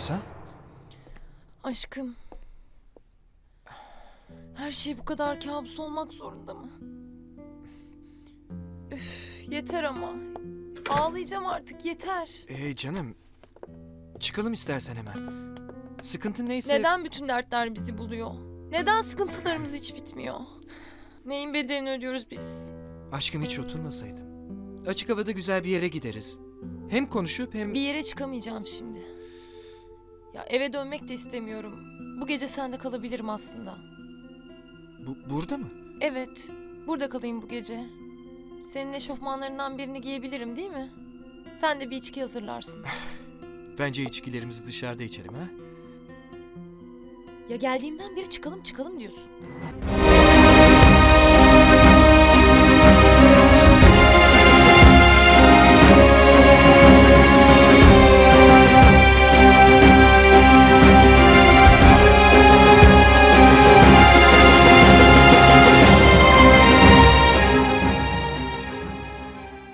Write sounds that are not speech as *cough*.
Nisa? Aşkım. Her şey bu kadar kabus olmak zorunda mı? Üf, yeter ama. Ağlayacağım artık yeter. Ee canım. Çıkalım istersen hemen. Sıkıntı neyse... Neden bütün dertler bizi buluyor? Neden sıkıntılarımız hiç bitmiyor? Neyin bedelini ödüyoruz biz? Aşkım hiç oturmasaydın. Açık havada güzel bir yere gideriz. Hem konuşup hem... Bir yere çıkamayacağım şimdi. Ya eve dönmek de istemiyorum. Bu gece sende kalabilirim aslında. Bu, burada mı? Evet, burada kalayım bu gece. Senin eşofmanlarından birini giyebilirim değil mi? Sen de bir içki hazırlarsın. *laughs* Bence içkilerimizi dışarıda içelim ha? ya geldiğimden beri çıkalım çıkalım diyorsun.